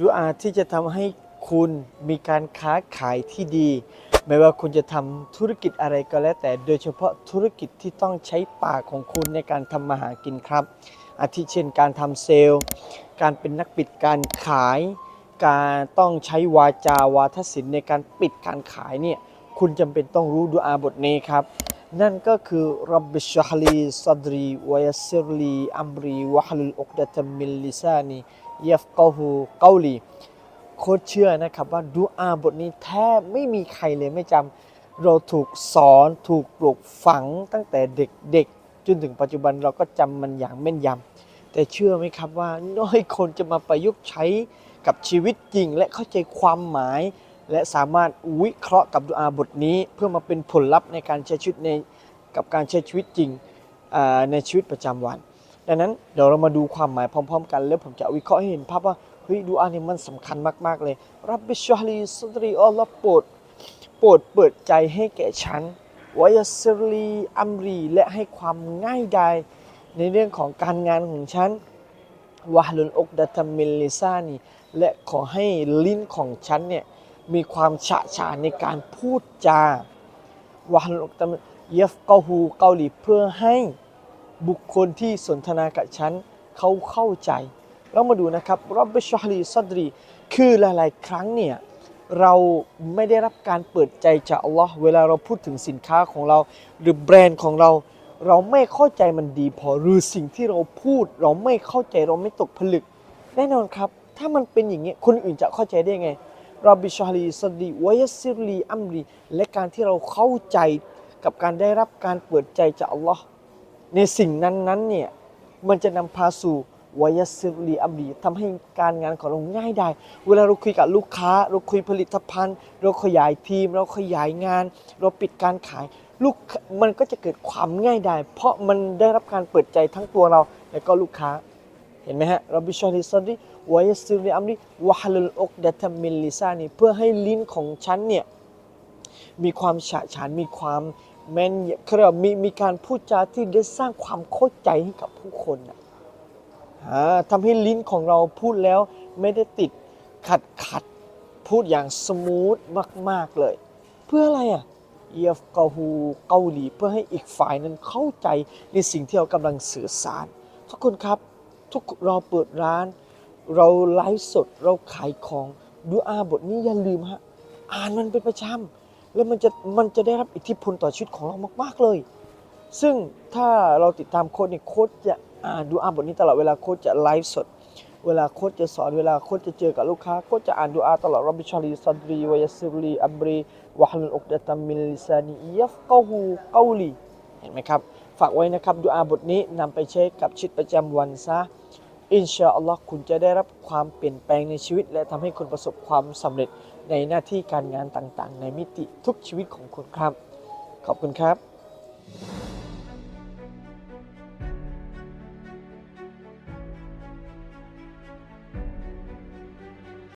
ดูอาที่จะทำให้คุณมีการค้าขายที่ดี ไม่ว่าคุณจะทำธุรกิจอะไรก็แล้วแต่ โดยเฉพาะธุรกิจที่ต้องใช้ปากของคุณในการทำมาหากินครับ อาทิเช่นการทำเซลล์ การเป็นนักปิดการขาย การต้องใช้วาจาวาทศิลป์ในการปิดการขายเนี่ย คุณจำเป็นต้องรู้ดูอาบทนี้ครับ นั่นก็คือรับบิชฮลีซัดรีวยัสซิรลีอัมรีวะฮลุลอุกดะตมิลลิซานี เยฟกอฮูเกาหลีโคตรเชื่อนะครับว่าดูอาบทนี้แทบไม่มีใครเลยไม่จำเราถูกสอนถูกปลูกฝังตั้งแต่เด็กๆ จนถึงปัจจุบันเราก็จำมันอย่างแม่นยำแต่เชื่อไหมครับว่าน้อยคนจะมาประยุกต์ใช้กับชีวิตจริง และเข้าใจความหมาย และสามารถวิเคราะห์กับดูอาบทนี้ เพื่อมาเป็นผลลัพธ์ในการใช้ชีวิตในกับการใช้ชีวิตจริงในชีวิตประจำวัน ดังนั้นเดี๋ยวเรามาดูความหมายพร้อม ๆ กัน แล้วผมจะวิเคราะห์ให้เห็นภาพว่าเฮ้ยดูอาเนี่ยมันสำคัญมาก ๆ เลยรับบิชฮลีสตรีอัลลอฮ์โปรดโปรดเปิดใจให้แก่ฉันวายสรลีอัมรีและให้ความง่ายดายในเรื่องของการงานของฉันวะฮลุลอกดะตัมมิลลิซานีและขอให้ลิ้นของฉันเนี่ยมีความฉะฉานในการพูดจาวะฮลุลอกดะตัมมิลยัฟกอฮูเกาหลีเพื่อให้ บุคคลที่สนทนากับฉันเขาเข้าใจ เรามาดูนะครับรับบิชฮลีซัดรีคือหลาย ๆ ครั้งเนี่ยเราไม่ได้รับการเปิดใจจากอัลลอฮ์เวลาเราพูดถึงสินค้าของเรา หรือแบรนด์ของเรา เราไม่เข้าใจมันดีพอหรือสิ่งที่เราพูด เราไม่เข้าใจเราไม่ตกผลึก แน่นอนครับ ถ้ามันเป็นอย่างนี้คนอื่นจะเข้าใจได้ไงรับบิชฮลีซัดรีวยัสซิรลีอัมรีและการที่เราเข้าใจกับการได้รับการเปิดใจจากอัลลอฮ์ ในสิ่งนั้นๆเนี่ยมันจะนำพาสู่วายสิรีอัมรีทำให้การงานของเราง่ายได้ เวลาเราคุยกับลูกค้า เราคุยผลิตภัณฑ์ เราขยายทีม เราขยายงาน เราปิดการขายลูกมันก็จะเกิดความง่ายได้ เพราะมันได้รับการเปิดใจทั้งตัวเรา และก็ลูกค้าเห็นไหมฮะเราบิชอลิซัดีวายสิรีอัมรีวะฮลุลอกเดะตัมมิลลิซานีเพื่อให้ลิ้นของฉันเนี่ยมีความฉะฉานมีความ แมนยำคือเรามีมีการพูดจาที่ได้สร้างความเข้าใจให้กับผู้คนนะอ่าทำให้ลิ้นของเราพูดแล้วไม่ได้ติดขัดขัดพูดอย่างสมูทมาก ๆ เลย เพื่ออะไรอะเยฟกาฮูเกาหลีเพื่อให้อีกฝ่ายนั้นเข้าใจในสิ่งที่เรากำลังสื่อสาร ทุกคนครับทุกเราเปิดร้าน เราไลฟ์สดเราขายของดูอาบทนี้อย่าลืมฮะอ่านมันเป็นประจำ แล้วมันจะมันจะได้รับอิทธิพลต่อชีวิตของเรามากๆเลย ซึ่งถ้าเราติดตามโค้ดเนี่ยโค้ดจะอ่านดูอาบทนี้ตลอดเวลาโค้ดจะไลฟ์สด เวลาโค้ดจะสอนเวลาโค้ดจะเจอกับลูกค้าโค้ดจะอ่านดูอาตลอดรับบิชาลีซัดรีวายสซิรีอัมรีวะฮลุลอุกดะตัมมิลิซานียัฟกอฮูกาลีเห็นไหมครับ ฝากไว้นะครับดูอาบทนี้นำไปใช้กับชีวิตประจำวันซะอินชาอัลลอฮ์คุณจะได้รับความเปลี่ยนแปลงในชีวิต และทำให้คุณประสบความสำเร็จ ในหน้าที่การงานต่างๆ ในมิติทุกชีวิตของคุณครับ ขอบคุณครับ